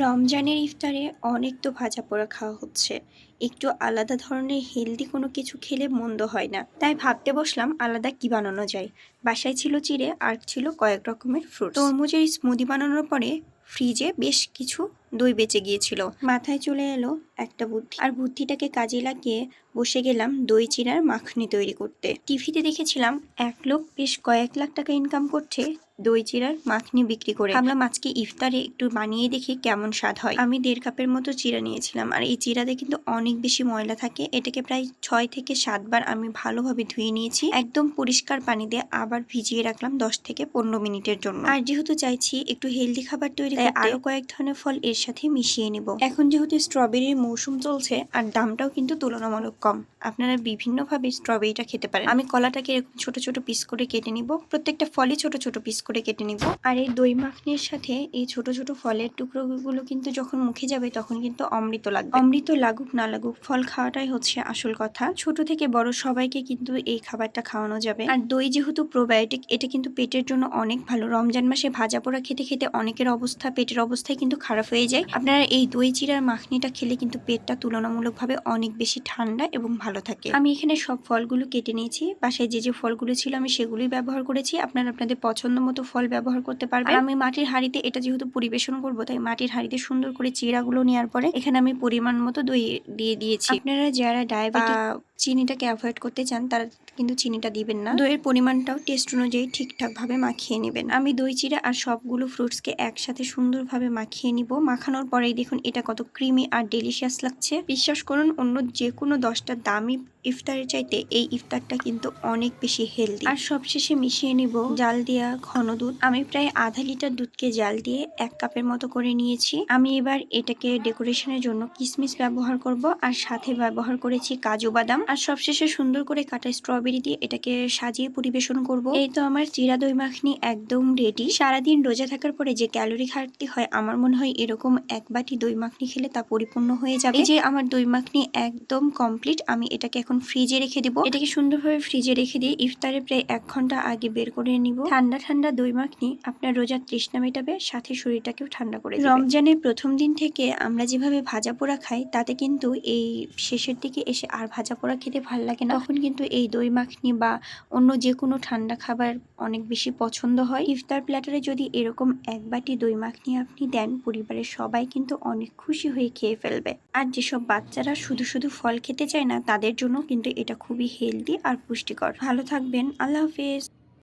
রমজানের ইফতারে অনেক তো ভাজা পোড়া খাওয়া হচ্ছে। একটু আলাদা ধরনের হেলদি কোনো কিছু খেলে মন্দ হয় না। তাই ভাবতে বসলাম আলাদা কি বানানো যায়। বাসায় ছিল চিড়ে আর ছিল কয়েক রকমের ফ্রুট তরমুজের স্মুদি বানানোর পরে ফ্রিজে বেশ কিছু দই বেঁচে গিয়েছিল। মাথায় চলে এলো একটা বুদ্ধি। আর বুদ্ধিটাকে কাজে লাগিয়ে বসে গেলাম দই চিড়ার মাখনি তৈরি করতে। টিভিতে দেখেছিলাম এক লোক বেশ কয়েক লাখ টাকা ইনকাম করছে দই চিড়ার মাখনি বিক্রি করে। ভাবলাম আজকে ইফতারে একটু বানিয়ে দেখি কেমন স্বাদ হয়। আমি দেড় কাপের মতো চিরা নিয়েছিলাম। আর এই চিরাতে কিন্তু অনেক বেশি ময়লা থাকে। এটাকে প্রায় ছয় থেকে সাতবার আমি ভালোভাবে ধুয়ে নিয়েছি। একদম পরিষ্কার পানি দিয়ে আবার ভিজিয়ে রাখলাম দশ থেকে পনেরো মিনিটের জন্য। আর যেহেতু চাইছি একটু হেলদি খাবার তৈরি আরও কয়েক ধরনের ফল এর সাথে মিশিয়ে নিব। এখন যেহেতু স্ট্রবেরির মৌসুম চলছে আর দামটাও কিন্তু তুলনামূলক কম আপনারা বিভিন্নভাবে স্ট্রবেরিটা খেতে পারেন। আমি কলাটাকে এরকম ছোট ছোট পিস করে কেটে নিব। প্রত্যেকটা ফলই ছোট ছোট পিস করে কেটে নিব। আর এই দই মাখনির সাথে এই ছোট ছোট ফলের টুকরোগুলো কিন্তু যখন মুখে যাবে তখন কিন্তু অমৃত লাগবে। অমৃত লাগুক না লাগুক, ফল খাওয়াটাই হচ্ছে আসল কথা। ছোট থেকে বড় সবাইকে কিন্তু এই খাবারটা খাওয়ানো যাবে। আর দই যেহেতু প্রোবায়োটিক এটা কিন্তু পেটের জন্য অনেক ভালো। রমজান মাসে ভাজা পোড়া খেতে খেতে অনেকের অবস্থা, পেটের অবস্থায় কিন্তু খারাপ হয়ে যায়। আপনারা এই দই চিরার মাখনিটা খেলে কিন্তু পেটটা তুলনামূলকভাবে অনেক বেশি ঠান্ডা এবং ভালো থাকে। আমি এখানে সব ফলগুলো কেটে নিয়েছি। বাসায় যে যে ফলগুলো ছিল আমি সেগুলোই ব্যবহার করেছি। আপনারা আপনাদের পছন্দ মতো ফল ব্যবহার করতে পারবেন। আমি মাটির হাঁড়িতে এটা যেহেতু পরিবেশন করব তাই মাটির হাঁড়িতে সুন্দর করে চিড়াগুলো নেওয়ার পরে এখানে আমি পরিমাণ মতো দই দিয়ে দিয়েছি। আপনারা যারা ডায়াবেটিক চিনিটাকে অ্যাভয়েড করতে চান তারা কিন্তু চিনিটা দিবেন না। দইয়ের পরিমাণটাও টেস্ট অনুযায়ী ঠিকঠাকভাবে মাখিয়ে নেবেন। আমি দই চিরা আর সবগুলো ফ্রুটসকে একসাথে সুন্দরভাবে মাখিয়ে নিব। মাখানোর পরেই দেখুন এটা কত ক্রিমি আর ডেলিশিয়াস লাগছে। বিশ্বাস করুন অন্য যে কোনো দশটা দামি ইফতারের চাইতে এই ইফতারটা কিন্তু অনেক বেশি হেলদি আর সবশেষে মিশিয়ে নিব জাল দেওয়া ঘন দুধ। আমি প্রায় আধা লিটার দুধকে জাল দিয়ে এক কাপের মতো করে নিয়েছি। আমি এবার এটাকে ডেকোরেশনের জন্য কিসমিস ব্যবহার করব। আর সাথে ব্যবহার করেছি কাজু বাদাম। আর সবশেষে সুন্দর করে কাটা স্ট্রবেরি দিয়ে এটাকে সাজিয়ে পরিবেশন করব। এই তো আমার চিরা দই মাখনি একদম রেডি সারাদিন রোজা থাকার পরে যে ক্যালোরি ঘাটতি হয়, আমার মনে হয় এরকম এক বাটি দই মাখনি খেলে তা পরিপূর্ণ হয়ে যাবে। এই যে আমার দই মাখনি একদম কমপ্লিট আমি এটাকে এখন ফ্রিজে রেখে দিব। এটাকে সুন্দরভাবে ফ্রিজে রেখে দিয়ে ইফতারে প্রায় এক ঘণ্টা আগে বের করে নিব। ঠান্ডা ঠান্ডা দই মাখনি আপনার রোজার তৃষ্ণা মেটাবে, সাথে শরীরটাকেও ঠান্ডা করে রমজানের প্রথম দিন থেকে আমরা যেভাবে ভাজা পোড়া খাই, তাতে কিন্তু এই শেষের দিকে এসে আর ভাজা পোড়া খেতে ভালো লাগে না। তখন কিন্তু এই দই মাখনি বা অন্য যে কোনো ঠান্ডা খাবার অনেক বেশি পছন্দ হয়। ইফতার প্ল্যাটারে যদি এরকম এক বাটি দই মাখনি আপনি দেন, পরিবারের সবাই কিন্তু অনেক খুশি হয়ে খেয়ে ফেলবে। আর যেসব বাচ্চারা শুধু শুধু ফল খেতে চায় না, তাদের জন্য কিন্তু এটা খুবই হেলদি আর পুষ্টিকর। ভালো থাকবেন, আল্লাহ হাফেজ।